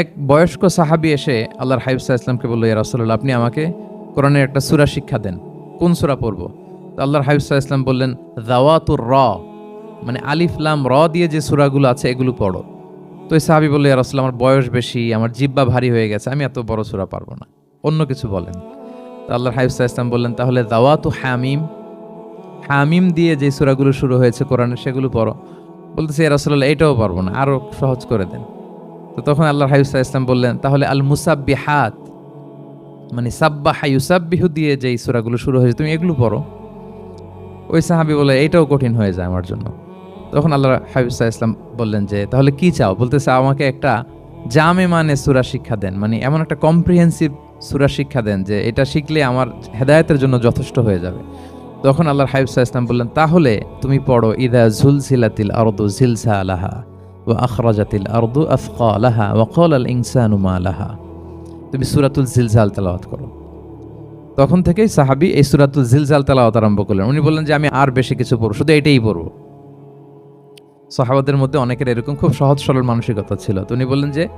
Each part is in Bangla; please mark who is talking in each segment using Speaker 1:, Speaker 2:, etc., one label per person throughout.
Speaker 1: এক বয়স্ক সাহাবি এসে আল্লাহর হাইফসা ইসলামকে বলল, ইয়া রাসূলুল্লাহ, আপনি আমাকে কোরআনের একটা সূরা শিক্ষা দেন। কোন সূরা পড়ব? তো আল্লাহর হাইফসা ইসলাম বললেন দাওয়াতুর র মানে আলিফ লাম র দিয়ে যে সূরাগুলো আছে এগুলো পড়ো। তো এই সাহাবি বলল, ইয়া রাসূলুল্লাহ, আমার বয়স বেশি, আমার জিব্বা ভারী হয়ে গেছে, আমি এত বড় সূরা পারব না। অন্য কিছু বলেন। তো আল্লাহর হাইফসা ইসলাম বললেন, তাহলে দাওয়াতু হামিম হামিম দিয়ে যে সূরাগুলো শুরু হয়েছে কোরআনে সেগুলো পড়ো। বলতেছে, ইয়া রাসূলুল্লাহ, এটাও পারব না আরও সহজ করে দেন। তো তখন আল্লাহ হাইফসা ইসলাম বললেন, তাহলে আল মুসাব্বি হাত মানে সাব্বাহ ইউসাব্বিহু দিয়ে যেই সূরাগুলো শুরু হয়েছে, তুমি এগুলো পড়ো। ওই সাহাবি বলে, এইটাও কঠিন হয়ে যায় আমার জন্য। তখন আল্লাহ হাবিবসা ইসলাম বললেন যে, তাহলে কি চাও? বলতেছে, আমাকে একটা জামে মানে সুরা শিক্ষা দেন। মানে এমন একটা কম্প্রিহেন্সিভ সুরা শিক্ষা দেন যে, এটা শিখলে আমার হেদায়তের জন্য যথেষ্ট হয়ে যাবে। তখন আল্লাহর হাবিবসা ইসলাম বললেন, তাহলে তুমি পড়ো, ইদা ঝুলসিলাতিল আরদু ঝিলসা আলাহা। ও আখরাজাতিল আরদু ওয়াকল আল ইনসানু মা আলাহা তুমি সুরাতুল জিলজাল তেলাওয়াত করো। তখন থেকেই সাহাবি এই সুরাতুল জিলজাল তেলাওয়াত আরম্ভ করলেন। উনি বললেন যে, আমি আর বেশি কিছু পড়ব, শুধু এটাই পড়ব। সাহাবাদের মধ্যে অনেকের এরকম খুব সহজ সরল মানসিকতা ছিল। তো উনি বললেন যে,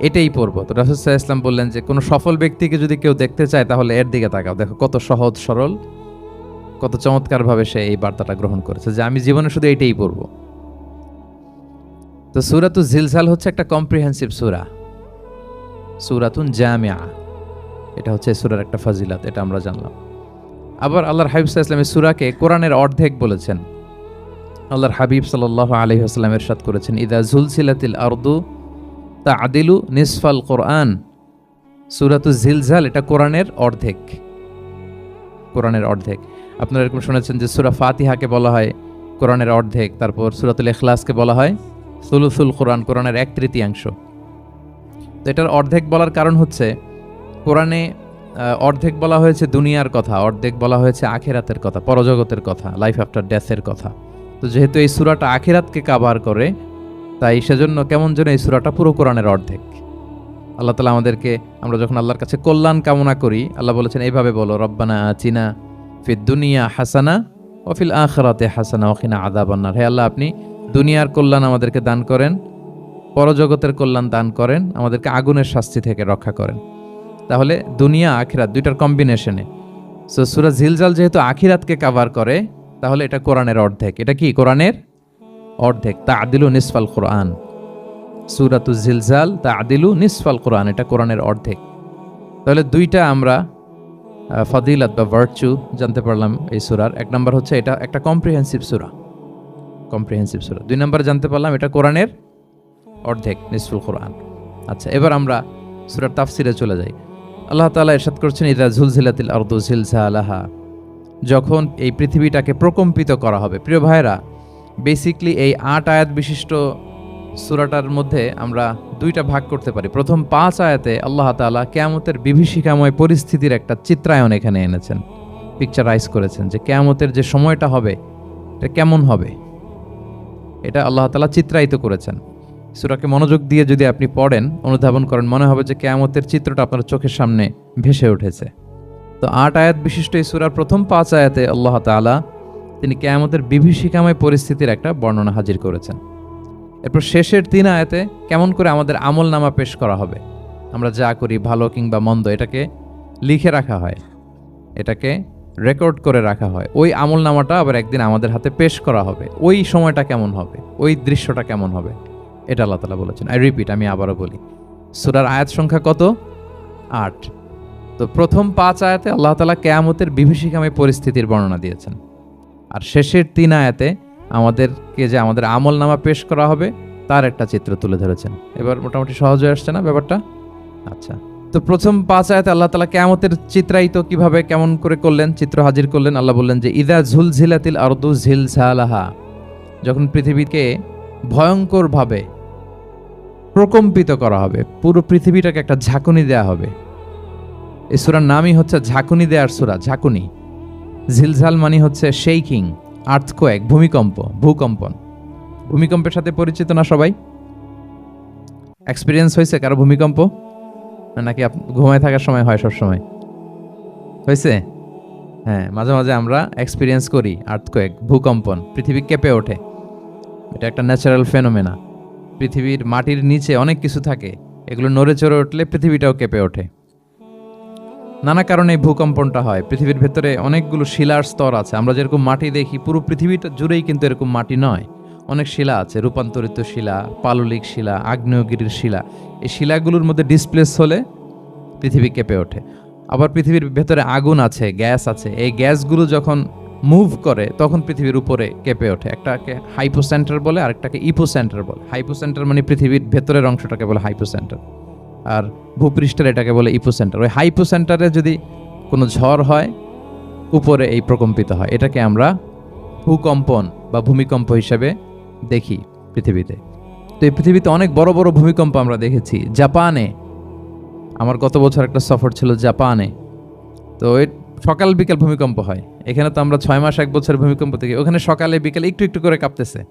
Speaker 1: এটাই পড়ব। তো রাসুল সাহা ইসলাম বললেন যে, কোনো সফল ব্যক্তিকে যদি কেউ দেখতে চায়, তাহলে এর দিকে তাকাও। দেখো কত সহজ, সরল, কত চমৎকারভাবে সে এই বার্তাটা গ্রহণ করেছে যে, আমি জীবনে শুধু এটাই পড়ব। তো সুরাতু জিলজাল হচ্ছে একটা কম্প্রিহেন্সিভ সুরা। সুরাতুন জামিয়া এটা হচ্ছে সুরার একটা ফাজিলাত, এটা আমরা জানলাম। আবার আল্লাহর হাবিব ইসলামের সুরাকে কোরআনের অর্ধেক বলেছেন। আল্লাহর হাবিব সাল্লাহ আলহি আসলাম এরশাদ করেছেন, ইদা জুলসিলাতিল আরদু তা আদিলু নিসফাল কোরআন। সুরাতু জিলজাল, এটা কোরআনের অর্ধেক। কোরআনের অর্ধেক। আপনারা এরকম শুনেছেন যে সুরা ফাতিহাকে বলা হয় কোরআনের অর্ধেক, তারপর সুরাতুল এখলাসকে বলা হয় সুলুসুল কোরআন, কোরআনের এক তৃতীয়াংশ। তো এটার অর্ধেক বলার কারণ হচ্ছে, কোরআনে অর্ধেক বলা হয়েছে দুনিয়ার কথা, অর্ধেক বলা হয়েছে আখেরাতের কথা, পরজগতের কথা লাইফ আফটার ডেথের কথা। তো যেহেতু এই সুরাটা আখেরাতকে কাভার করে, তাই সেজন্য কেমন যেন এই সুরাটা পুরো কোরআনের অর্ধেক। আল্লাহ তালা আমাদেরকে, আমরা যখন আল্লাহর কাছে কল্যাণ কামনা করি, আল্লাহ বলেছেন, এইভাবে বলো, রব্বানা চিনা ফির দুনিয়া হাসানা অফিল আখরাতে হাসানা ওখিনা আদাবান্নার হে আল্লাহ, আপনি দুনিয়ার কল্যাণ আমাদেরকে দান করেন, পরজগতের কল্যাণ দান করেন, আমাদেরকে আগুনের শাস্তি থেকে রক্ষা করেন। তাহলে দুনিয়া, আখিরাত দুইটার কম্বিনেশনে সো সুরা ঝিলজাল যেহেতু আখিরাতকে কাভার করে, তাহলে এটা কোরআনের অর্ধেক। এটা কি? কোরআনের অর্ধেক। তা আদিলু নিসফাল কোরআন। সুরাতু জিলজাল তা আদিলু নিসফাল কোরআন। এটা কোরআনের অর্ধেক। তাহলে দুইটা আমরা ফদিলাত বা ভার্চু জানতে পারলাম এই সুরার। এক নম্বর হচ্ছে এটা একটা কম্প্রিহেন্সিভ সুরা। কম্প্রিহেন্সিভ সুরা দুই নম্বর জানতে পারলাম, এটা কোরআনের অর্ধেক, নিসফুল কোরআন। আচ্ছা এবার আমরা সুরার তাফসিরে চলে যাই। আল্লাহ তাআলা ইরশাদ করছেন, ইদা ঝুলঝিলাতিল আরদু জিলজালাহা যখন এই পৃথিবীটাকে প্রকম্পিত করা হবে। প্রিয় ভাইরা বেসিকলি এই আট আয়াত বিশিষ্ট সুরাটার মধ্যে আমরা দুইটা ভাগ করতে পারি। প্রথম পাঁচ আয়াতে আল্লাহ তাআলা কেয়ামতের বিভীষিকাময় পরিস্থিতির একটা চিত্রায়ন এখানে এনেছেন। পিকচারাইজ করেছেন যে কেয়ামতের যে সময়টা হবে, এটা কেমন হবে? এটা আল্লাহ তাআলা চিত্রায়িত করেছেন। সুরাকে মনোযোগ দিয়ে যদি আপনি পড়েন, অনুধাবন করেন, মনে হবে যে কেয়ামতের চিত্রটা আপনার চোখের সামনে ভেসে উঠেছে। তো আট আয়াত বিশিষ্ট এই সুরার প্রথম পাঁচ আয়াতে আল্লাহ তাআলা তিনি কেয়ামতের বিভীষিকাময় পরিস্থিতির একটা বর্ণনা হাজির করেছেন। এরপর শেষের তিন আয়াতে কেমন করে আমাদের আমল নামা পেশ করা হবে? আমরা যা করি ভালো কিংবা মন্দ, এটাকে লিখে রাখা হয়। এটাকে রেকর্ড করে রাখা হয়। ওই আমল নামাটা আবার একদিন আমাদের হাতে পেশ করা হবে। ওই সময়টা কেমন হবে? ওই দৃশ্যটা কেমন হবে? এটা আল্লাহ তালা বলেছেন। আই রিপিট আমি আবারও বলি। সুরার আয়াত সংখ্যা কত? আট। তো প্রথম পাঁচ আয়াতে আল্লাহ তালা কেয়ামতের বিভীষিকাময় পরিস্থিতির বর্ণনা দিয়েছেন। আর শেষের তিন আয়াতে আমাদেরকে যে আমাদের আমল নামা পেশ করা হবে, তার একটা চিত্র তুলে ধরেছেন। এবার মোটামুটি সহজ হয়ে আসছে না ব্যাপারটা? আচ্ছা। তো প্রথম পাঁচ আয়াতে আল্লাহ তালা কেয়ামতের চিত্রায়িত কীভাবে কেমন করে করলেন, চিত্র হাজির করলেন, আল্লাহ বললেন যে, ইদা ঝুল ঝিলাতিল আরদু ঝিল ঝালাহা যখন পৃথিবীকে ভয়ঙ্করভাবে প্রকম্পিত করা হবে, পুরো পৃথিবীটাকে একটা ঝাঁকুনি দেয়া হবে। এই সুরার নামই হচ্ছে ঝাঁকুনি দেয়ার সুরা, ঝাঁকুনি। ঝিলঝাল মানে হচ্ছে শেইকিং আর্থকোয়েক ভূমিকম্প, ভূকম্পন। ভূমিকম্পের সাথে পরিচিত না সবাই? এক্সপিরিয়েন্স হয়েছে কারও ভূমিকম্প? নাকি ঘুমায় থাকার সময় হয় সব সময় হয়েছে? হ্যাঁ মাঝে মাঝে আমরা এক্সপিরিয়েন্স করি আর্থকোয়েক ভূকম্পন, পৃথিবী কেঁপে ওঠে। এটা একটা ন্যাচারাল ফেনোমেনা পৃথিবীর মাটির নিচে অনেক কিছু থাকে, এগুলো নড়ে চড়ে উঠলে পৃথিবীটাও কেঁপে ওঠে। নানা কারণে এই ভূকম্পনটা হয়। পৃথিবীর ভেতরে অনেকগুলো শিলার স্তর আছে। আমরা যেরকম মাটি দেখি, পুরো পৃথিবীটা জুড়েই কিন্তু এরকম মাটি নয়। অনেক শিলা আছে, রূপান্তরিত শিলা, পাললিক শিলা, আগ্নেয়গিরির শিলা। এই শিলাগুলোর মধ্যে ডিসপ্লেস হলে পৃথিবী কেঁপে ওঠে। আবার পৃথিবীর ভেতরে আগুন আছে, গ্যাস আছে। এই গ্যাসগুলো যখন মুভ করে, তখন পৃথিবীর উপরে কেঁপে ওঠে। একটাকে হাইপো সেন্টার বলে, আরেকটাকে ইপো সেন্টার বলে। হাইপো সেন্টার মানে পৃথিবীর ভেতরের অংশটাকে বলে হাইপো সেন্টার আর ভূপৃষ্ঠের এটাকে বলে ইপো সেন্টার ওই হাইপো সেন্টারে যদি কোনো ঝড় হয়, উপরে এই প্রকম্পিত হয়। এটাকে আমরা ভূকম্পন বা ভূমিকম্প হিসেবে দেখি পৃথিবীতে। তো এই পৃথিবীতে অনেক বড় বড় ভূমিকম্প আমরা দেখেছি। জাপানে, আমার গত বছর একটা সফর ছিল জাপানে। তো ওই সকাল বিকাল ভূমিকম্প হয়। এখানে তো আমরা ছয় মাস এক বছর ভূমিকম্প থেকে ওখানে সকালে বিকালে একটু একটু করে কাঁপতেছে।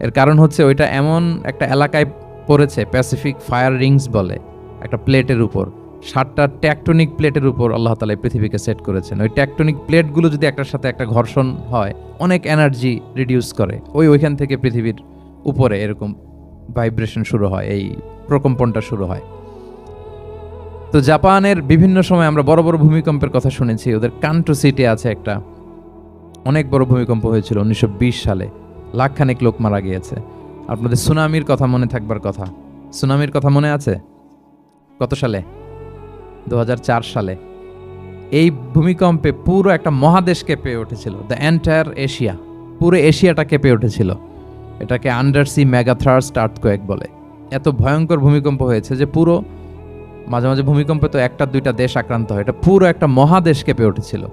Speaker 1: এর কারণ হচ্ছে ওইটা এমন একটা এলাকায় পড়েছে প্যাসিফিক ফায়ার রিংস বলে, একটা প্লেটের উপর। সাতটা ট্যাকটনিক প্লেটের উপর আল্লাহ তালা পৃথিবীকে সেট করেছেন। ওই ট্যাকটনিক প্লেটগুলো যদি একটার সাথে একটা ঘর্ষণ হয়, অনেক এনার্জি রিডিউস করে। ওই ওইখান থেকে পৃথিবীর উপরে এরকম ভাইব্রেশন শুরু হয়, এই প্রকম্পনটা শুরু হয়। তো জাপানের বিভিন্ন সময় আমরা বড় বড় ভূমিকম্পের কথা শুনেছি। ওদের কান্টো সিটি আছে একটা। অনেক বড় ভূমিকম্প হয়েছিল উনিশশো বিশ সালে। লাখখানেক লোক মারা গিয়েছে। আপনাদের সুনামির কথা মনে থাকবার কথা। সুনামির কথা মনে আছে? কত সালে? দু হাজার চার সালে। এই ভূমিকম্পে পুরো একটা মহাদেশ কেঁপে উঠেছিল দ্য এন্টায়ার এশিয়া পুরো এশিয়াটা কেঁপে উঠেছিল। এটাকে আন্ডারসি মেগাথ্রাস্ট আর্থকোয়েক বলে। এত ভয়ঙ্কর ভূমিকম্প হয়েছে যে পুরো, মাঝে মাঝে ভূমিকম্পে তো একটা দুইটা দেশ আক্রান্ত হয়। এটা পুরো একটা মহাদেশ কেঁপে উঠেছিল।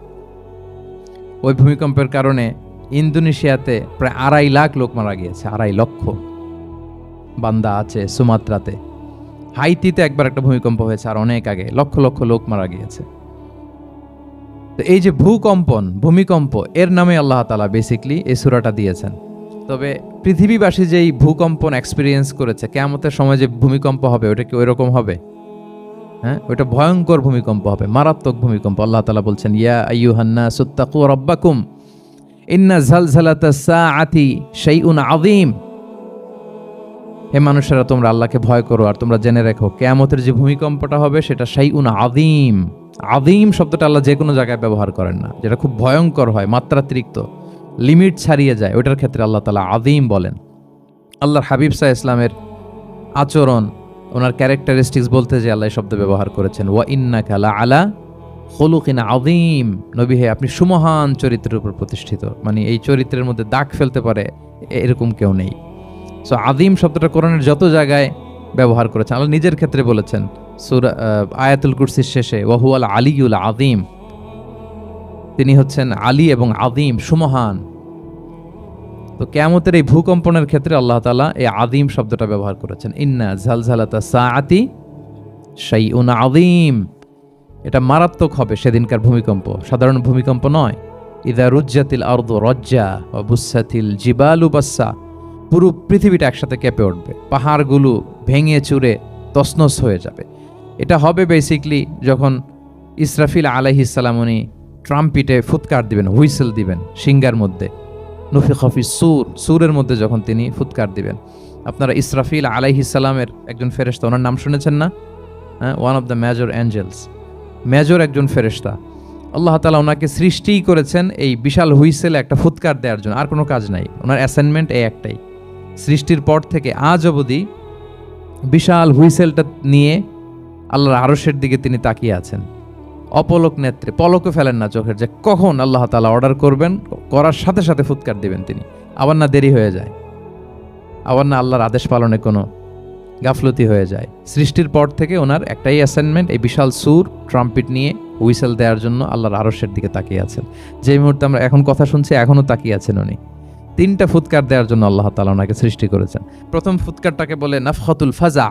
Speaker 1: ওই ভূমিকম্পের কারণে ইন্দোনেশিয়াতে প্রায় আড়াই লাখ লোক মারা গিয়েছে, আড়াই লক্ষ। বান্দা আছে সুমাত্রাতে। হাইতিতে একবার একটা ভূমিকম্প হয়েছে আর অনেক আগে, লক্ষ লক্ষ লোক মারা গিয়েছে। তো এই যে ভূকম্পন, ভূমিকম্প, এর নামে আল্লাহ তালা বেসিকলি এই সুরাটা দিয়েছেন। তবে পৃথিবীবাসী যেই ভূকম্পন এক্সপিরিয়েন্স করেছে কেমতের সময় যে ভূমিকম্প হবে, ওটা কি ওই রকম হবে? হ্যাঁ? ওইটা ভয়ঙ্কর ভূমিকম্প হবে, মারাত্মক ভূমিকম্প। আল্লাহ তালা বলছেন, ইয়া আইয়ুহান্না সুত্তাকু রব্বাকুম, ইন্না ঝালঝালাতা সেই উন আযীম। হে মানুষেরা, তোমরা আল্লাহকে ভয় করো আর তোমরা জেনে রেখো, কেয়ামতের যে ভূমিকম্পটা হবে সেটা শাইউন আদিম আদিম শব্দটা আল্লাহ যে কোনো জায়গায় ব্যবহার করেন না, যেটা খুব ভয়ঙ্কর হয়, মাত্রাতিরিক্ত, লিমিট ছাড়িয়ে যায়, ওইটার ক্ষেত্রে আল্লাহ তালা আদিম বলেন। আল্লাহর হাবিব সাহা ইসলামের আচরণ, ওনার ক্যারেক্টারিস্টিক্স বলতে যে আল্লাহ শব্দ ব্যবহার করেছেন, ওয়া ইন্না কালা আলা হলুকিন আদিম নবী হে, আপনি সুমহান চরিত্রের উপর প্রতিষ্ঠিত মানে এই চরিত্রের মধ্যে দাগ ফেলতে পারে এরকম কেউ নেই। সো আদিম শব্দটা কোরআনের যত জায়গায় ব্যবহার করেছেন, আল্লাহ নিজের ক্ষেত্রে বলেছেন, সুরা আয়াতুল কুরসির শেষে, ওয়াহুয়াল আলিউল আদিম তিনি হচ্ছেন আলী এবং আদিম সুমহান। তো কেয়ামতের এই ভূকম্পনের ক্ষেত্রে আল্লাহ তালা এই আদিম শব্দটা ব্যবহার করেছেন। ইন্না ঝালঝালাতা সাআতি শাইউন আদিম এটা মারাত্মক হবে সেদিনকার ভূমিকম্প। সাধারণ ভূমিকম্প নয়। ইদা রুজ্জাতিল আর্দ রজ্জা বুসাতিল জিবালু বাসা পুরো পৃথিবীটা একসাথে কেঁপে উঠবে। পাহাড়গুলো ভেঙে চুরে তসনস হয়ে যাবে। এটা হবে বেসিকলি যখন ইসরাফিল আলাইহিসালাম উনি ট্রাম্পিটে ফুৎকার দিবেন, হুইসেল দিবেন সিঙ্গার মধ্যে। নফি খফি সুর, সুরের মধ্যে যখন তিনি ফুৎকার দিবেন। আপনারা ইসরাফিল আলাইহিসালামের একজন ফেরেশতা, ওনার নাম শুনেছেন না? হ্যাঁ one of the major angels major একজন ফেরেশতা। আল্লাহ তালা ওনাকে সৃষ্টিই করেছেন এই বিশাল হুইসেলে একটা ফুৎকার দেওয়ার জন্য। আর কোনো কাজ নাই। ওনার অ্যাসাইনমেন্ট এই একটাই। সৃষ্টির পর থেকে আজ অবধি বিশাল হুইসেলটা নিয়ে আল্লাহর আরশের দিকে তিনি তাকিয়ে আছেন। অপলক নেত্রে, পলকে ফেলেন না চোখের, যে কখন আল্লাহ তালা অর্ডার করবেন, করার সাথে সাথে ফুৎকার দিবেন তিনি। আবার না দেরি হয়ে যায়। আবার না আল্লাহর আদেশ পালনে কোনো গাফলতি হয়ে যায়। সৃষ্টির পর থেকে ওনার একটাই অ্যাসাইনমেন্ট এই বিশাল সুর ট্রাম্পিট নিয়ে হুইসেল দেওয়ার জন্য আল্লাহর আরশের দিকে তাকিয়ে আছেন। যে মুহূর্তে আমরা এখন কথা শুনছি, এখনও তাকিয়ে আছেন উনি। তিনটা ফুৎকার দেওয়ার জন্য আল্লাহ তালা ওনাকে সৃষ্টি করেছেন। প্রথম ফুৎকারটাকে বলে নাফখতুল ফাজা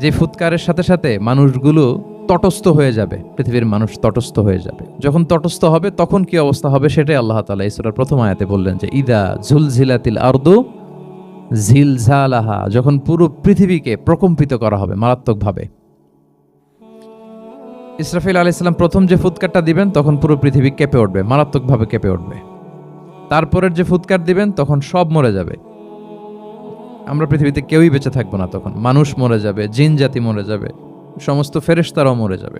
Speaker 1: যে ফুৎকারের সাথে সাথে মানুষগুলো তটস্থ হয়ে যাবে, পৃথিবীর মানুষ তটস্থ হয়ে যাবে। যখন তটস্থ হবে, তখন কি অবস্থা হবে সেটাই আল্লাহ তালা ইসরার প্রথম আয়াতে বললেন যে, ইদা ঝুলঝিলাতিল আর্দু ঝিলঝালাহা যখন পুরো পৃথিবীকে প্রকম্পিত করা হবে মারাত্মকভাবে। ইসরাফিল আলাইসাল্লাম প্রথম যে ফুৎকারটা দিবেন, তখন পুরো পৃথিবী কেঁপে উঠবে, মারাত্মকভাবে কেঁপে উঠবে। তারপরের যে ফুৎকার দিবেন, তখন সব মরে যাবে। আমরা পৃথিবীতে কেউই বেঁচে থাকব না তখন। মানুষ মরে যাবে, জিন জাতি মরে যাবে, সমস্ত ফেরেশতারাও মরে যাবে।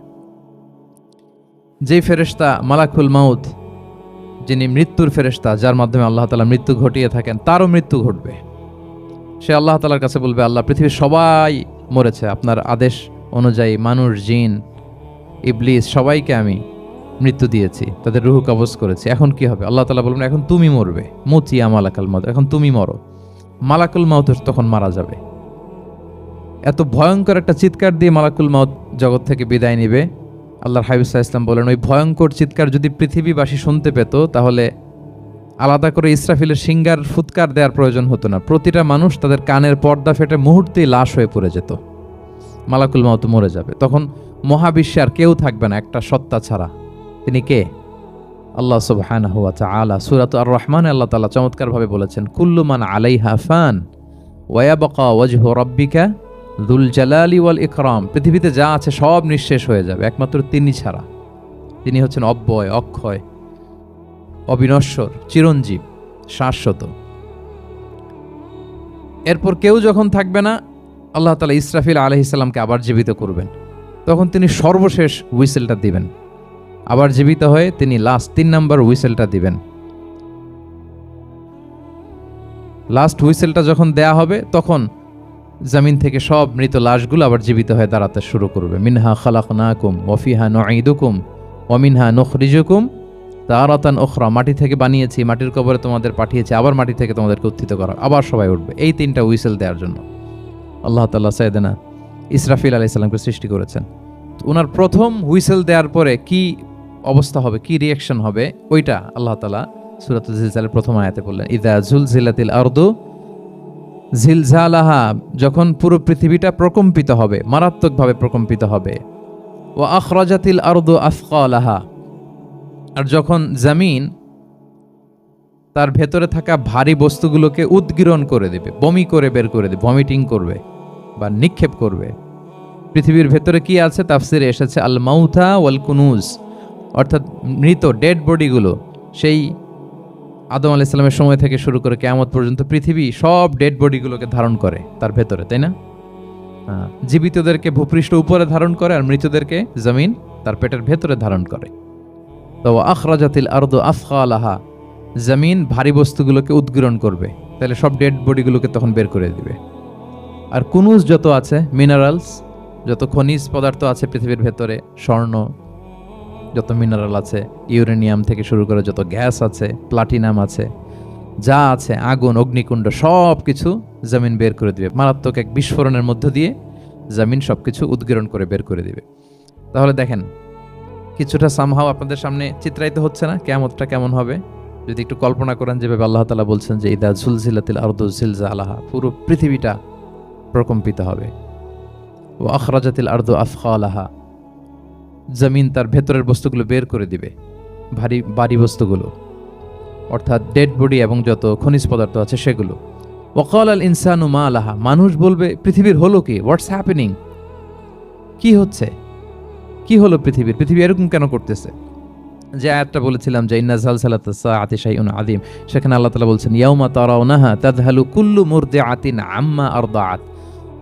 Speaker 1: যেই ফেরেশতা মালাকুল মাউদ যিনি মৃত্যুর ফেরেশতা, যার মাধ্যমে আল্লাহ তালা মৃত্যু ঘটিয়ে থাকেন, তারও মৃত্যু ঘটবে। সে আল্লাহ তালার কাছে বলবে, আল্লাহ, পৃথিবীর সবাই মরেছে। আপনার আদেশ অনুযায়ী মানুষ, জিন, ইবলিস, সবাইকে আমি মৃত্যু দিয়েছি, তাদের রুহু কবজ করেছি। এখন কি হবে? আল্লাহ তালা বলবেন, এখন তুমি মরবে। মতিয়া মালাকাল মাউত, এখন তুমি মরো। মালাকুল মাউত তখন মারা যাবে। এত ভয়ঙ্কর একটা চিৎকার দিয়ে মালাকুল মাউত জগৎ থেকে বিদায় নিবে। আল্লাহর হাবিবুল্লাহ ইসলাম বলেন, ওই ভয়ঙ্কর চিৎকার যদি পৃথিবীবাসী শুনতে পেত, তাহলে আলাদা করে ইসরাফিলের সিঙ্গার ফুৎকার দেওয়ার প্রয়োজন হতো না। প্রতিটা মানুষ তাদের কানের পর্দা ফেটে মুহূর্তেই লাশ হয়ে পড়ে যেত। মালাকুল মাউত মরে যাবে। তখন মহাবিশ্বে আর কেউ থাকবে না, একটা সত্তা ছাড়া। তিনি কে? আল্লাহ সুবহানাহু ওয়া তাআলা। সূরাত আর রহমান আল্লাহ তাআলা চমৎকারভাবে বলেছেন, কুল্লু মান আলাইহা ফান ওয়া ইয়াবকা ওয়াজহু রাব্বিকা দুল জালালি ওয়াল ইকরাম। পৃথিবীতে যা আছে সব নিঃশেষ হয়ে যাবে, একমাত্র তিনি ছাড়া। তিনি হচ্ছেন অব্যয়, অক্ষয়, অবিনশ্বর, চিরঞ্জীব, শাশ্বত। এরপর কেউ যখন থাকবে না, আল্লাহ তালা ইসরাফিল আলহিসাল্লামকে আবার জীবিত করবেন। তখন তিনি সর্বশেষ হুইসেলটা দিবেন। আবার জীবিত হয়ে তিনি লাস্ট তিন নাম্বার হুইসেলটা দিবেন। লাস্ট হুইসেলটা যখন দেয়া হবে, তখন জমিন থেকে সব মৃত লাশগুলো আবার জীবিত হয়ে দাঁড়াতে শুরু করবে। মিনহা খালাকনাকুম ওফিহা নঈদুকুম ওমিনহা নখরিজুকুম। তারাতান ওখরা মাটি থেকে বানিয়েছি, মাটির কবরে তোমাদের পাঠিয়েছি, আবার মাটি থেকে তোমাদেরকে উত্থিত করা। আবার সবাই উঠবে এই তিনটা হুইসেল দেওয়ার জন্য। আল্লাহ তাল্লাহ সাইদেনা ইসরাফিল আলি সাল্লামকে সৃষ্টি করেছেন। ওনার প্রথম হুইসেল দেওয়ার পরে কি অবস্থা হবে, কি রিয়াকশন হবে, ওইটা আল্লাহ তালা সুরাত জিলজালের প্রথম আয়াতে বললেন, ইদা জুল জিলাতিল আরদু ঝিলঝালাহা যখন পুরো পৃথিবীটা প্রকম্পিত হবে, মারাত্মকভাবে প্রকম্পিত হবে ও আখরাজাতিল আরদু আফকালাহা আর যখন জামিন তার ভেতরে থাকা ভারী বস্তুগুলোকে উদ্গীরণ করে দেবে, বমি করে বের করে দেবে ভমিটিং করবে বা নিক্ষেপ করবে, পৃথিবীর ভেতরে কি আছে? তাফসিরে এসেছে আল মাউথা ওয়াল কুনুজ অর্থাৎ মৃত ডেড বডিগুলো সেই আদম আলাহ ইসলামের সময় থেকে শুরু করে কেয়ামত পর্যন্ত পৃথিবী সব ডেড বডিগুলোকে ধারণ করে তার ভেতরে, তাই না? জীবিতদেরকে ভূপৃষ্ঠ উপরে ধারণ করে আর মৃতদেরকে জমিন তার পেটের ভেতরে ধারণ করে। তো আখরাজাতিল আরদ আফকালাহা জমিন ভারী বস্তুগুলোকে উদ্গীরণ করবে, তাহলে সব ডেড বডিগুলোকে তখন বের করে দিবে। আর কুনুজ যত আছে, মিনারেলস, যত খনিজ পদার্থ আছে পৃথিবীর ভেতরে, স্বর্ণ যত মিনারেল আছে ইউরেনিয়াম থেকে শুরু করে যত গ্যাস আছে প্লাটিনাম আছে, যা আছে, আগুন, অগ্নিকুণ্ড সব কিছু জমিন বের করে দিবে। মারাত্মক এক বিস্ফোরণের মধ্য দিয়ে জমিন সব কিছু উদ্গীরণ করে বের করে দিবে। তাহলে দেখেন, কিছুটা সামহাও আপনাদের সামনে চিত্রায়িত হচ্ছে না? কেমতটা কেমন হবে? যদি একটু কল্পনা করেন, যেভাবে আল্লাহ তালা বলছেন যে, ইদা ঝুলঝিলাতিল আরদু ঝিলজা আলাহা পুরো পৃথিবীটা প্রকম্পিত হবে। ও আখরাজাতিল আরদু আফখা আলাহা। জমিন তার ভেতরের বস্তুগুলো বের করে দিবে, ভারী ভারী বস্তুগুলো। অর্থাৎ ডেড বডি এবং যত খনিজ পদার্থ আছে সেগুলো। ওকাল আল ইনসানু মা আলাহা মানুষ বলবে, পৃথিবীর হলো কি? হোয়াটস হ্যাপেনিং কি হচ্ছে? কি হলো পৃথিবীর? পৃথিবী এরকম কেন করতেছে? যে আয়াতটা বলেছিলাম যে, ইন্না জালসালাতা আতিশাইউন আদিম সেখানে আল্লাহ তাআলা বলছেন, ইয়াউমা তারাউনাহা তাদহালু কুল্লু মুরদিআতিন আম্মা আরদাআত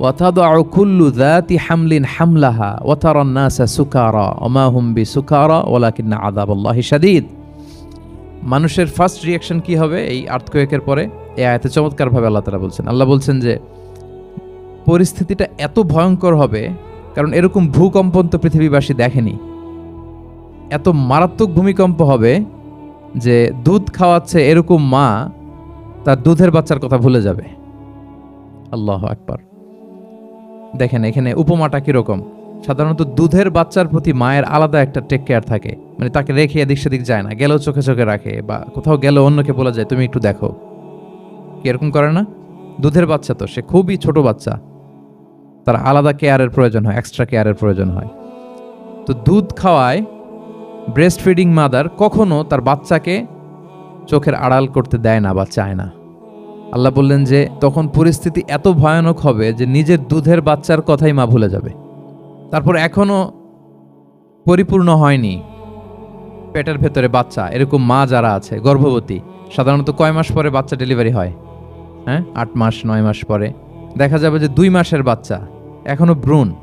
Speaker 1: ওয়াতাদু কুল্লু জাতি হামলিন হামলাহা ওয়াতারান নাসা সুকারা ওমা হুম বি সুকারা ওয়ালাকিন্না আযাবাল্লাহি শাদীদ মানুষের ফার্স্ট রিয়াকশন কি হবে এই আর্থকোয়েকের পরে? এ আয়াতে চমৎকারভাবে আল্লাহ তারা বলছেন। আল্লাহ বলছেন যে, পরিস্থিতিটা এত ভয়ঙ্কর হবে, কারণ এরকম ভূকম্পন তো পৃথিবীবাসী দেখেনি। এত মারাত্মক ভূমিকম্প হবে যে, দুধ খাওয়াচ্ছে এরকম মা, তার দুধের বাচ্চার কথা ভুলে যাবে। আল্লাহ একবার দেখেন, এখানে উপমাটা কীরকম? সাধারণত দুধের বাচ্চার প্রতি মায়ের আলাদা একটা টেক কেয়ার থাকে। মানে তাকে রেখে এদিক সেদিক যায় না, গেলেও চোখে চোখে রাখে বা কোথাও গেলেও অন্যকে বলা যায়, তুমি একটু দেখো। এরকম করে না? দুধের বাচ্চা তো, সে খুবই ছোট বাচ্চা। তার আলাদা কেয়ারের প্রয়োজন হয় এক্সট্রা কেয়ারের প্রয়োজন হয়। তো দুধ খাওয়ায় ব্রেস্ট ফিডিং মাদার কখনো তার বাচ্চাকে চোখের আড়াল করতে দেয় না বা চায় না। আল্লাহ বললেন যে, তখন পরিস্থিতি এত ভয়ানক হবে যে নিজের দুধের বাচ্চার কথাই মা ভুলে যাবে। তারপর এখনও পরিপূর্ণ হয়নি পেটের ভেতরে বাচ্চা, এরকম মা যারা আছে, গর্ভবতী, সাধারণত কয় মাস পরে বাচ্চা ডেলিভারি হয়? হ্যাঁ? আট মাস, নয় মাস পরে। দেখা যাবে যে দুই মাসের বাচ্চা, এখনও ভ্রূণ,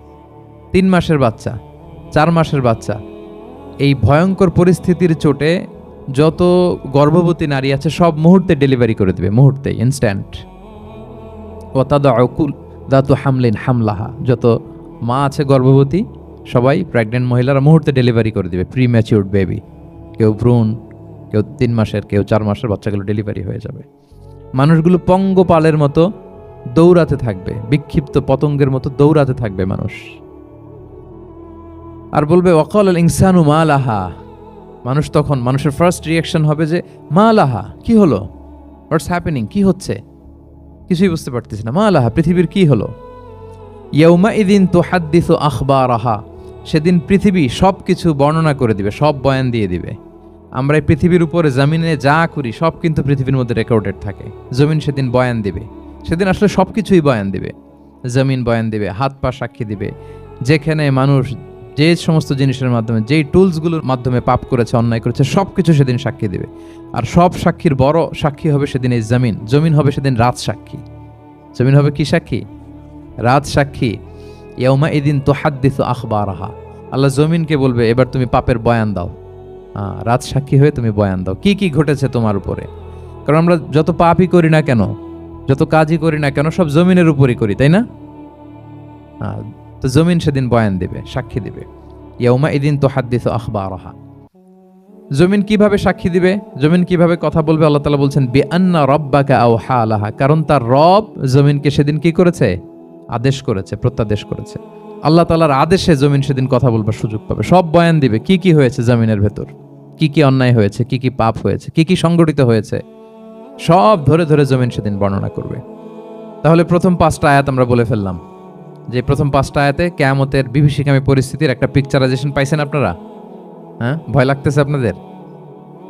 Speaker 1: তিন মাসের বাচ্চা, চার মাসের বাচ্চা। এই ভয়ঙ্কর পরিস্থিতির চোটে যত গর্ভবতী নারী আছে, সব মুহূর্তে ডেলিভারি করে দেবে মুহূর্তে ইনস্ট্যান্ট ও তাদা অকুল হামলিন হামলাহা। যত মা আছে গর্ভবতী, সবাই প্রেগনেন্ট মহিলারা মুহূর্তে ডেলিভারি করে দেবে প্রি ম্যাচিউর্ড বেবি কেউ ভ্রূণ, কেউ তিন মাসের, কেউ চার মাসের বাচ্চাগুলো ডেলিভারি হয়ে যাবে। মানুষগুলো পঙ্গপালের মতো দৌড়াতে থাকবে, বিক্ষিপ্ত পতঙ্গের মতো দৌড়াতে থাকবে মানুষ। আর বলবে অকল ইনসানু মা লাহা মানুষ তখন, মানুষের ফার্স্ট রিয়াকশন হবে যে, মা আলাহা কি হলো? হোয়াটস হ্যাপেনিং কি হচ্ছে? কিছুই বুঝতে পারতেছি না। মা আলাহা পৃথিবীর কি হলো? ইয়ৌমা ইদিন তো হাদ্দিস আখবার আহা সেদিন পৃথিবী সব কিছু বর্ণনা করে দিবে, সব বয়ান দিয়ে দিবে। আমরা এই পৃথিবীর উপরে, জমিনে যা করি, সব কিন্তু পৃথিবীর মধ্যে রেকর্ডেড থাকে। জমিন সেদিন বয়ান দিবে। সেদিন আসলে সব কিছুই বয়ান দিবে। জমিন বয়ান দিবে, হাত পা সাক্ষী দিবে। যেখানে মানুষ যে সমস্ত জিনিসের মাধ্যমে, যেই টুলসগুলোর মাধ্যমে পাপ করেছে, অন্যায় করেছে সব কিছু সেদিন সাক্ষী দেবে। আর সব সাক্ষীর বড় সাক্ষী হবে সেদিন এই জমিন। জমিন হবে সেদিন রাত সাক্ষী। জমিন হবে কি সাক্ষী? রাত সাক্ষী। ইয়মা এদিন তো হাত দিত আখবার আহা আল্লাহ জমিনকে বলবে, এবার তুমি পাপের বয়ান দাও। রাত সাক্ষী হয়ে তুমি বয়ান দাও। কি কি ঘটেছে তোমার উপরে? কারণ আমরা যত পাপই করি না কেন, যত কাজই করি না কেন, সব জমিনের উপরই করি, তাই না? তো জমিন সেদিন বয়ান দিবে, সাক্ষী দিবে। ইয়মা এদিন তো হাদ্দিস আখবার আহা জমিন কীভাবে সাক্ষী দিবে? জমিন কীভাবে কথা বলবে? আল্লাহ তালা বলছেন বে আন্না রব্বাকা আও হা আলাহা কারণ তার রব জমিনকে সেদিন কি করেছে? আদেশ করেছে, প্রত্যাদেশ করেছে। আল্লাহ তালার আদেশে জমিন সেদিন কথা বলবার সুযোগ পাবে। সব বয়ান দিবে, কি কি হয়েছে জমিনের ভেতর? কি কি অন্যায় হয়েছে, কি কি পাপ হয়েছে, কি কি সংগঠিত হয়েছে? সব ধরে ধরে জমিন সেদিন বর্ণনা করবে। তাহলে প্রথম পাঁচটা আয়াত আমরা বলে ফেললাম। যে প্রথম পাঁচটা আয়াতে কেয়ামতের বিভীষিকামী পরিস্থিতির একটা পিকচারাইজেশন পাইছেন আপনারা? হ্যাঁ? ভয় লাগতেছে আপনাদের?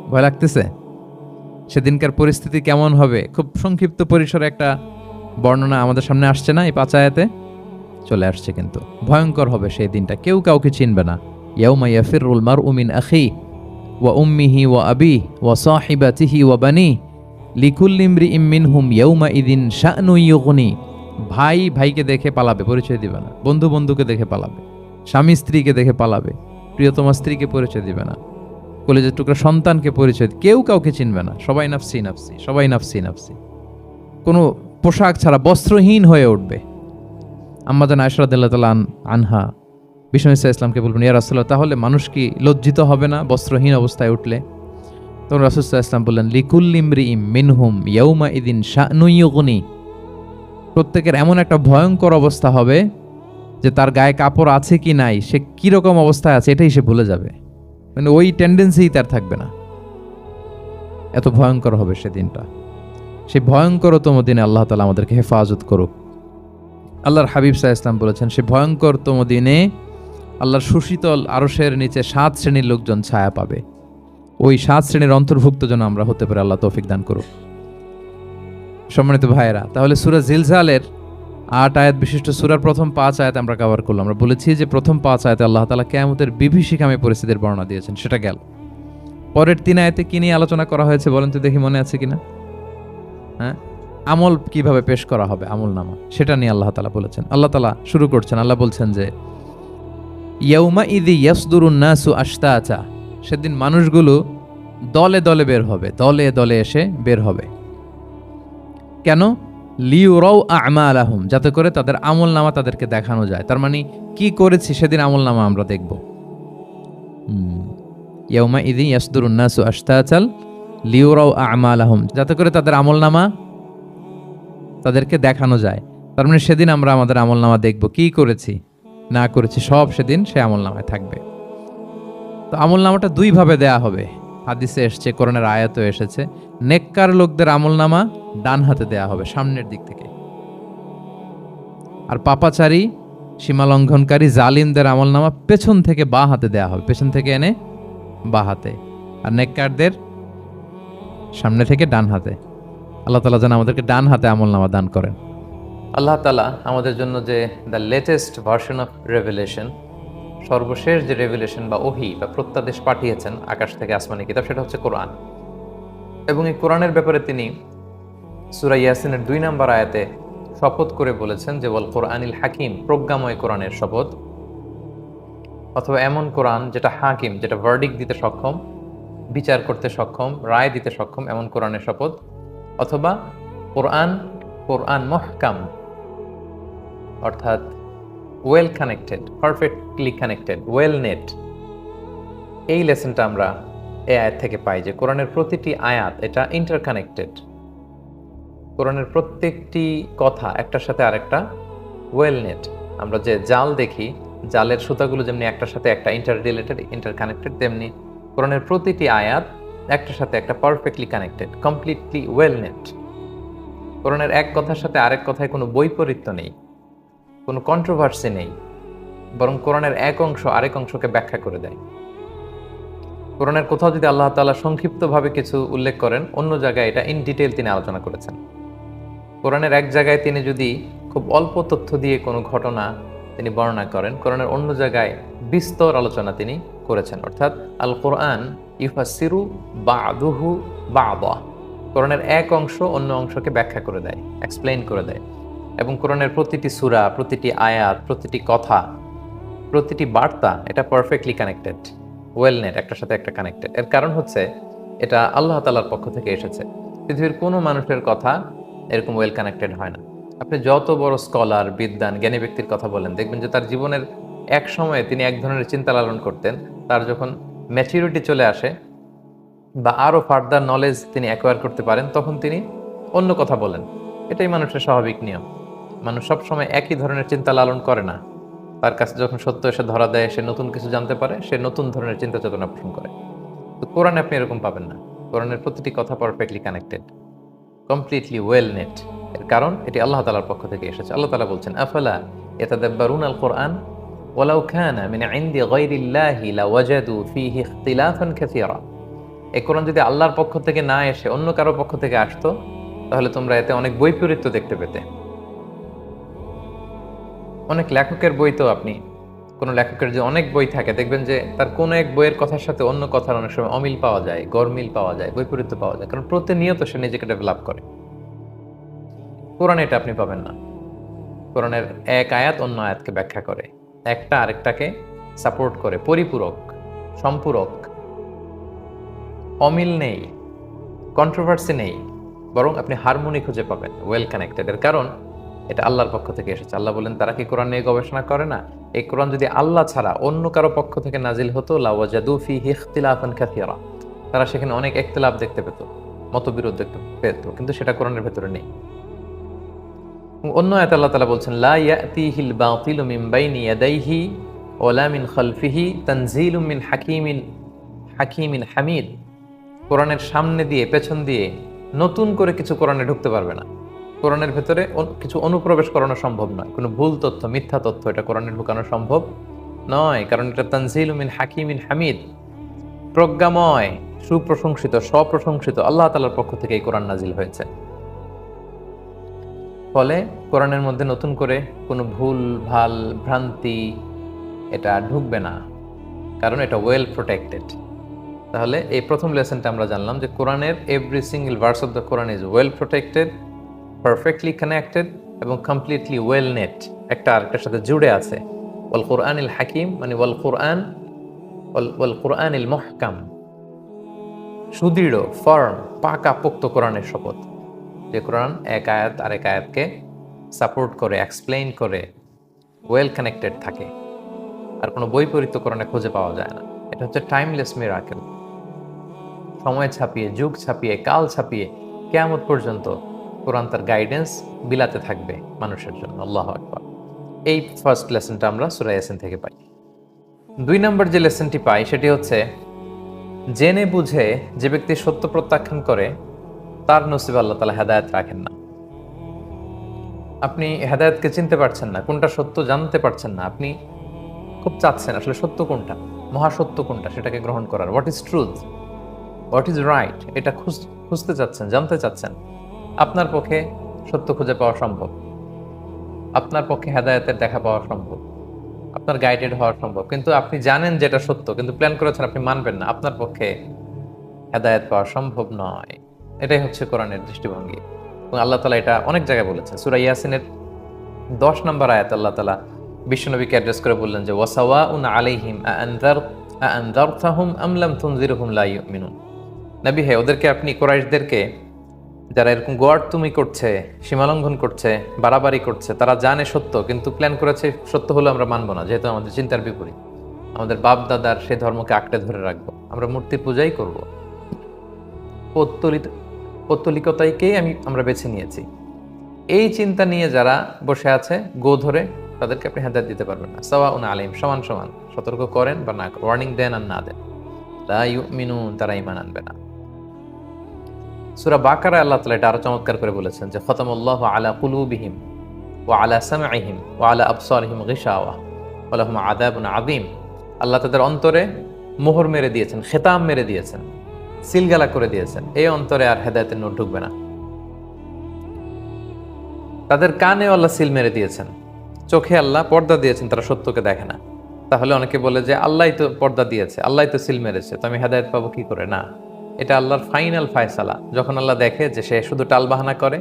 Speaker 1: ভয় লাগতেছে? সেদিনকার পরিস্থিতি কেমন হবে? খুব সংক্ষিপ্ত পরিসরে একটা বর্ণনা আমাদের সামনে আসছে না এই পাঁচ আয়াতে? চলে আসছে কিন্তু। ভয়ঙ্কর হবে সেই দিনটা। কেউ কাউকে চিনবে না। ইয়াউমা ইয়াফিরুল মারউ উমিন আখি ওয়া উম্মিহি ওয়া আবি ওয়া সাহিবাতিহি ওয়া বানি লিকুল্লি ইমরিইম মিনহুম ইয়াউমা ইদিন ইউগনি। ভাই ভাইকে দেখে পালাবে, পরিচয় দিবে না। বন্ধু বন্ধুকে দেখে পালাবে। স্বামী স্ত্রীকে দেখে পালাবে। প্রিয়তমা স্ত্রীকে পরিচয় দিবে না। কলেজের টুকরা সন্তানকে পরিচয় কেউ কাউকে চিনবে না। সবাই নাফসি নাফসি, সবাই নাফসি নাফসি। কোনো পোশাক ছাড়া বস্ত্রহীন হয়ে উঠবে। আম্মাজান আয়সরাদ্দাল্লাহ তালা আনহা। বিষ্ণু ইসা ইসলামকে বলবেন, ইয়া রাসুল্লাহ তাহলে মানুষ কি লজ্জিত হবে না বস্ত্রহীন অবস্থায় উঠলে? তখন রাসুল্লাহ ইসলাম বললেন লিকুল্লিমরি ইম মিনহুম ইয়ৌমা ইদিন শাহনুইয়গনি প্রত্যেকের এমন একটা ভয়ঙ্কর অবস্থা হবে যে তার গায়ে কাপড় আছে কি নাই, সে কীরকম অবস্থায় আছে এটাই সে ভুলে যাবে। মানে ওই টেন্ডেন্সিই তার থাকবে না। এত ভয়ঙ্কর হবে সেদিনটা সেই ভয়ঙ্করতম দিনে আল্লাহ তালা আমাদেরকে হেফাজত করুক। আল্লাহর হাবিব সাহা ইসলাম বলেছেন, সে ভয়ঙ্করতম দিনে আল্লাহর সুশীতল আরসের নিচে সাত শ্রেণির লোকজন ছায়া পাবে। ওই সাত শ্রেণির অন্তর্ভুক্ত যেন আমরা হতে পারে, আল্লাহ তৌফিক দান করুক। সম্মানিত ভাইয়েরা, তাহলে সুরা জিলজালের আট আয়াত বিশিষ্ট সুরার প্রথম পাঁচ আয়াত আমরা কভার করলাম। আমরা বলেছি যে প্রথম পাঁচ আয়াতে আল্লাহ তালা কেয়ামতের বিভীষিকামী পরিস্থিতির বর্ণনা দিয়েছেন, সেটা গেল। পরের তিন আয়াতে কি নিয়ে আলোচনা করা হয়েছে বলেন তো দেখি মনে আছে কিনা? হ্যাঁ? আমল কীভাবে পেশ করা হবে, আমল নামা, সেটা নিয়ে আল্লাহ তালা বলেছেন। আল্লাহ তালা শুরু করছেন, আল্লাহ বলছেন যে ইয়ৌমা ইদি ইয়াসদুরুন নাসু আস্তা আচা সেদিন মানুষগুলো দলে দলে বের হবে, দলে দলে এসে বের হবে। কেন? লিউরাও আমা আলাহুম যাতে করে তাদের আমল নামা তাদেরকে দেখানো যায়। তার মানে কি করেছি সেদিন আমল নামা আমরা দেখব। ইয়ৌমা ইদি ইয়াসদুরুন নাসু আস্তা আচাল লিউরাও আমা আলাহুম যাতে করে তাদের আমল নামা তাদেরকে দেখানো যায়। তার মানে সেদিন আমরা আমাদের আমল নামা দেখব। কি করেছি? না করেছি, সব সেদিন সে আমল নামায় থাকবে। তো আমল নামাটা দুইভাবে দেয়া হবে। হাদিসে এসছে করোনার আয়াতও এসেছে, নেককার লোকদের আমল নামা ডান হাতে দেয়া হবে, সামনের দিক থেকে। আর পাপাচারী সীমা লঙ্ঘনকারী জালিমদের আমল নামা পেছন থেকে বা হাতে দেয়া হবে, পেছন থেকে এনে বা হাতে। আর নেককারদের সামনে থেকে ডান হাতে। আল্লাহ তালা যেন আমাদেরকে ডান হাতে আমল নামা দান করেন। আল্লাহ তালা আমাদের জন্য যে the latest version of revelation সর্বশেষ যে রেভেলেশন বা ওহি বা প্রত্যাদেশ পাঠিয়েছেন আকাশ থেকে আসমানি কিতাব, সেটা হচ্ছে কোরআন। এবং এই কোরআনের ব্যাপারে তিনি সুরা ইয়াসিনের দুই নম্বর আয়াতে শপথ করে বলেছেন যে বল কোরআনিল হাকিম প্রজ্ঞাময় কোরআনের শপথ। অথবা এমন কোরআন যেটা হাকিম, যেটা ভার্ডিক দিতে সক্ষম, বিচার করতে সক্ষম, রায় দিতে সক্ষম, এমন কোরআনের শপথ। অথবা কোরআন কোরআন মহকাম, অর্থাৎ well connected perfectly connected well knit এই লেসনটা আমরা এই আয়াত থেকে পাই যে কোরআনের প্রতিটি আয়াত এটা ইন্টারকানেক্টেড কোরআনের প্রত্যেকটি কথা একটার সাথে আরেকটা ওয়েল নেট আমরা যে জাল দেখি, জালের সুতাগুলো যেমনি একটার সাথে একটা ইন্টার রিলেটেড ইন্টার কানেক্টেড তেমনি কোরআনের প্রতিটি আয়াত একটার সাথে একটা perfectly connected completely well knit কোরআনের এক কথার সাথে আরেক কথায় কোনো বৈপরীত্য নেই। কোনো কন্ট্রোভার্সি নেই, বরং কোরআনের এক অংশ আরেক অংশকে ব্যাখ্যা করে দেয়। কোরআনের কোথাও যদি আল্লাহ তাআলা সংক্ষিপ্তভাবে কিছু উল্লেখ করেন, অন্য জায়গায় এটা ইন ডিটেল তিনি আলোচনা করেছেন। কোরআনের এক জায়গায় তিনি যদি খুব অল্প তথ্য দিয়ে কোনো ঘটনা তিনি বর্ণনা করেন, কোরআনের অন্য জায়গায় বিস্তর আলোচনা তিনি করেছেন। অর্থাৎ আল কোরআন ইউফাসিরু বা বাবা কোরআনের এক অংশ অন্য অংশকে ব্যাখ্যা করে দেয় এক্সপ্লেইন করে দেয়। এবং কোরআনের প্রতিটি সূরা, প্রতিটি আয়াত, প্রতিটি কথা, প্রতিটি বার্তা এটা পারফেক্টলি কানেক্টেড ওয়েলনেট একটার সাথে একটা কানেক্টেড এর কারণ হচ্ছে এটা আল্লাহ তালার পক্ষ থেকে এসেছে। পৃথিবীর কোনো মানুষের কথা এরকম ওয়েল কানেক্টেড হয় না। আপনি যত বড় স্কলার বিদ্যান জ্ঞানী ব্যক্তির কথা বলেন, দেখবেন যে তার জীবনের এক সময়ে তিনি এক ধরনের চিন্তা লালন করতেন, তার যখন ম্যাচিউরিটি চলে আসে বা আরও ফার্দার নলেজ তিনি অ্যাকোয়ার করতে পারেন, তখন তিনি অন্য কথা বলেন। এটাই মানুষের স্বাভাবিক নিয়ম। মানুষ সবসময় একই ধরনের চিন্তা লালন করে না। তার কাছে যখন সত্য এসে ধরা দেয়, সে নতুন কিছু জানতে পারে, সে নতুন ধরনের চিন্তা চেতনা পোষণ করে। তো কোরআনে আপনি এরকম পাবেন না। কোরআনের প্রতিটি কথা perfectly connected completely well knit এর কারণ, এটি আল্লাহ তালার পক্ষ থেকে এসেছে। আল্লাহ তালা বলছেন, আফালা ইয়াতাদাব্বারুন আল কোরআন ওয়ালাউ খানা মিন ইনদি গায়রিল্লাহি লাওয়াজাদু ফীহি ইখতিলাফান কাসীরা। এই কোরআন যদি আল্লাহর পক্ষ থেকে না এসে অন্য কারও পক্ষ থেকে আসতো, তাহলে তোমরা এতে অনেক বৈপরীত্য দেখতে পেতে। অনেক লেখকের বই তো আপনি, কোনো লেখকের যে অনেক বই থাকে, দেখবেন যে তার কোনো এক বইয়ের কথার সাথে অন্য কথার অনেক সময় অমিল পাওয়া যায়, গরমিল পাওয়া যায়, বৈপরীত্য পাওয়া যায়। কারণ প্রতিনিয়ত সে নিজেকে ডেভেলপ করে। কোরআনে এটা আপনি পাবেন না। কোরআনের এক আয়াত অন্য আয়াতকে ব্যাখ্যা করে। একটা আরেকটাকে সাপোর্ট করে। পরিপূরক, সম্পূরক। অমিল নেই কন্ট্রোভার্সি নেই, বরং আপনি হারমোনি খুঁজে পাবেন ওয়েল কানেক্টেড এর কারণ এটা আল্লাহর পক্ষ থেকে এসেছে। আল্লাহ বলেন তারা কি কোরআন নিয়ে গবেষণা করে না? এই কোরআন যদি আল্লাহ ছাড়া অন্য কারও পক্ষ থেকে নাজিল হতো, লাওয়াজাদু ফি ইখতিলাফান তারা সেখানে অনেক ইখতিলাফ দেখতে পেত, মতবিরোধ দেখতে পেত, কিন্তু সেটা কোরআনের ভেতরে নেই। অন্য আয়াত আল্লাহ তাআলা বলছেন, লা ইয়াতিহিল বাতিলু মিন বাইনি ইয়াদাইহি ওয়ালা মিন খালফিহি তানজিলুম মিন হাকিমিন হামিদ। কোরআনের সামনে দিয়ে, পেছন দিয়ে নতুন করে কিছু কোরআনে ঢুকতে পারবে না। কোরআনের ভেতরে কিছু অনুপ্রবেশ করানো সম্ভব নয়। কোনো ভুল তথ্য, মিথ্যা তথ্য এটা কোরআনে ঢুকানো সম্ভব নয়, কারণ এটা তানজিল মিন হাকিমিন হামিদ। প্রজ্ঞাময়, সুপ্রশংসিত, স্বপ্রশংসিত আল্লাহ তালার পক্ষ থেকে এই কোরআন নাজিল হয়েছে। ফলে কোরআনের মধ্যে নতুন করে কোনো ভুল, ভালো ভ্রান্তি এটা ঢুকবে না, কারণ এটা ওয়েল প্রোটেক্টেড তাহলে এই প্রথম লেসনটা আমরা জানলাম যে কোরআনের every single verse of the Quran is well protected perfectly connected এবং কমপ্লিটলি ওয়েল নেট একটা আরেকটার সাথে জুড়ে আছে। ওয়াল কোরআন ইল হাকিম মানে ওয়াল কোরআন ওয়াল কোরআন ইল মহকাম। সুদৃঢ় ফার্ম পাকা, পোক্ত কোরআনের শপথ। যে কোরআন এক আয়াত আরেক আয়াতকে সাপোর্ট করে এক্সপ্লেইন করে ওয়েল কানেক্টেড থাকে। আর কোনো বৈপরীত্য কোরআনে খুঁজে পাওয়া যায় না। এটা হচ্ছে টাইমলেস মিরাকেল সময় ছাপিয়ে, যুগ ছাপিয়ে, কাল ছাপিয়ে, কেয়ামত পর্যন্ত কোরআন তার গাইডেন্স বিলাতে থাকবে মানুষের জন্য। আল্লাহ আকবার। এই ফার্স্ট লেসনটা আমরা সুরা ইয়াসিন থেকে পাই। দুই নম্বর যে লেসনটি পাই, সেটি হচ্ছে, জেনে বুঝে যে ব্যক্তি সত্য প্রত্যাখ্যান করে, তার নসিব আল্লাহ তালা হেদায়ত রাখেন না। আপনি হেদায়তকে চিনতে পারছেন না, কোনটা সত্য জানতে পারছেন না, আপনি খুব চাচ্ছেন আসলে সত্য কোনটা মহাসত্য কোনটা, সেটাকে গ্রহণ করার। What is truth what is right এটা খুঁজ- খুঁজতে চাচ্ছেন, জানতে চাচ্ছেন। আপনার পক্ষে সত্য খুঁজে পাওয়া সম্ভব। আপনার পক্ষে হেদায়তের দেখা পাওয়া সম্ভব। আপনার গাইডেড হওয়া সম্ভব। কিন্তু আপনি জানেন যেটা সত্য, কিন্তু প্ল্যান করেছেন আপনি মানবেন না। আপনার পক্ষে হেদায়ত পাওয়া সম্ভব নয়। এটাই হচ্ছে কোরআনের দৃষ্টিভঙ্গি। এবং আল্লাহ তালা এটা অনেক জায়গায় বলেছেন। সুরা ইয়াসিনের দশ নম্বর আয়াত আল্লাহ তালা বিশ্বনবীকে অ্যাড্রেস করে বললেন যে ওয়াসাওয়া উন আলাইহিম আনজার আনজারতাহুম আমলাম তুনজিরহুম লা ইউমিনুন। নবী হে, ওদেরকে আপনি, কোরাইশদেরকে যারা এরকম তুমি করছে, সীমালঙ্ঘন করছে, বাড়াবাড়ি করছে, তারা জানে সত্য, কিন্তু প্ল্যান করেছে সত্য হলো আমরা মানবো না, যেহেতু আমাদের চিন্তার বিপরীত। আমাদের বাপ দাদার সে ধর্মকে আঁকড়ে ধরে রাখব। আমরা মূর্তি পূজাই করব। পৌত্তলিত পৌত্তলিকতাইকেই আমি আমরা বেছে নিয়েছি। এই চিন্তা নিয়ে যারা বসে আছে, গো ধরে, তাদেরকে আপনি হেদায়ত দিতে পারবেন না। সাওয়া উন আলিম সমান সমান। সতর্ক করেন বা না ওয়ার্নিং দেন আর না দেন। লা ইউমিনুন, তারা ইমান আনবে না। সুরা বাকারা আল্লাহ তালা এটা আরও চমৎকার করে বলেছেন যে, খতমুল্লাহ আলা কুলুবিহিম ও আলা সামাইহিম ও আলা আবসারহিম গিশাওয়া ওয়ালাহুম আদাবুন আদিম আল্লাহ তাদের অন্তরে মোহর মেরে দিয়েছেন, খেতাম মেরে দিয়েছেন, সিলগালা করে দিয়েছেন। এই অন্তরে আর হেদায়তের নোট ঢুকবে না। তাদের কানে আল্লাহ সিল মেরে দিয়েছেন। চোখে আল্লাহ পর্দা দিয়েছেন, তারা সত্যকে দেখে না। তাহলে অনেকে বলে যে আল্লাহ তো পর্দা দিয়েছে আল্লাহ তো সিল মেরেছে। তো আমি হেদায়ত পাবো কি করে? না। এটা আল্লাহর ফাইনাল ফায়সালা। যখন আল্লাহ দেখে যে সে শুধু টালবাহানা করে,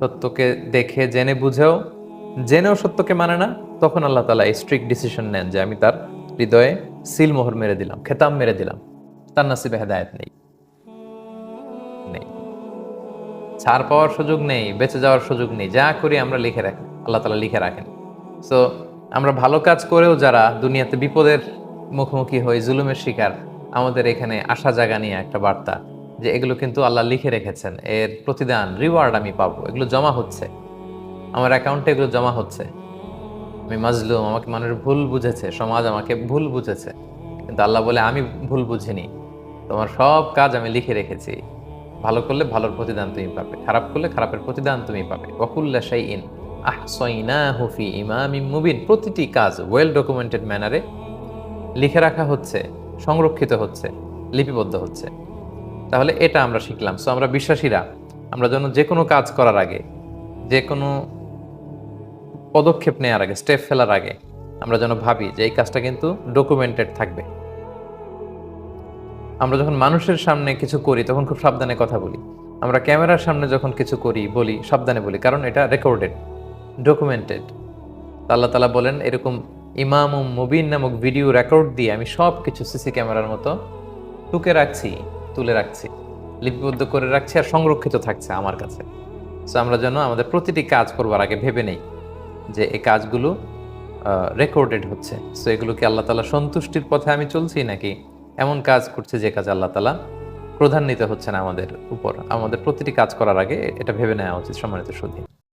Speaker 1: সত্যকে দেখে, জেনে, বুঝেও, জেনেও সত্যকে মানে না, তখন আল্লাহ তালা এই স্ট্রিক্ট ডিসিশন নেন যে আমি তার হৃদয়ে সিল মোহর মেরে দিলাম, খেতাম মেরে দিলাম। তার নাসিবে হেদায়ত নেই। নেই। ছাড় পাওয়ার সুযোগ নেই, বেঁচে যাওয়ার সুযোগ নেই, যা করি আমরা লিখে রাখি, আল্লাহ তালা লিখে রাখেন। সো আমরা ভালো কাজ করেও যারা দুনিয়াতে বিপদের মুখোমুখি হই, জুলুমের শিকার আমাদের এখানে আশা জাগা নিয়ে একটা বার্তা যে এগুলো কিন্তু আল্লাহ লিখে রেখেছেন। এর প্রতিদান রিওয়ার্ড আমি পাবো। এগুলো জমা হচ্ছে। আমার অ্যাকাউন্টে এগুলো জমা হচ্ছে। আমি মাজলুম, আমাকে মানুষ ভুল বুঝেছে, সমাজ আমাকে ভুল বুঝেছে। কিন্তু আল্লাহ বলে, আমি ভুল বুঝিনি। তোমার সব কাজ আমি লিখে রেখেছি। ভালো করলে ভালোর প্রতিদান তুমি পাবে। খারাপ করলে খারাপের প্রতিদান তুমি পাবে। ওয়াকুল্লা শাইইন আহসাইনাহু ফি ইমামিম মুবিন। প্রতিটি কাজ ওয়েল ডকুমেন্টেড ম্যানারে লিখে রাখা হচ্ছে। সংরক্ষিত হচ্ছে, লিপিবদ্ধ হচ্ছে। তাহলে এটা আমরা শিখলাম। সো আমরা বিশ্বাসীরা, আমরা যেন যে কোনো কাজ করার আগে যে কোনো পদক্ষেপ নেওয়ার আগে স্টেপ ফেলার আগে, আমরা যেন ভাবি যে এই কাজটা কিন্তু ডকুমেন্টেড থাকবে। আমরা যখন মানুষের সামনে কিছু করি, তখন খুব সাবধানে কথা বলি। আমরা ক্যামেরার সামনে যখন কিছু করি, বলি, সাবধানে বলি, কারণ এটা রেকর্ডেড ডকুমেন্টেড আল্লাহ তালা বলেন, এরকম ইমাম ও মুবিন নামক ভিডিও রেকর্ড দিয়ে আমি সব কিছু সিসি ক্যামেরার মতো টুকে রাখছি, তুলে রাখছি, লিপিবদ্ধ করে রাখছি আর সংরক্ষিত থাকছে আমার কাছে। সো আমরা যেন আমাদের প্রতিটি কাজ করবার আগে ভেবে নেই যে এই কাজগুলো রেকর্ডেড হচ্ছে। সো এগুলোকে আল্লাহ তালা সন্তুষ্টির পথে আমি চলছি নাকি এমন কাজ করছে যে কাজ আল্লাহ তালা প্রধান্বিত হচ্ছে না আমাদের উপর? আমাদের প্রতিটি কাজ করার আগে এটা ভেবে নেওয়া উচিত সম্মানিত সুধী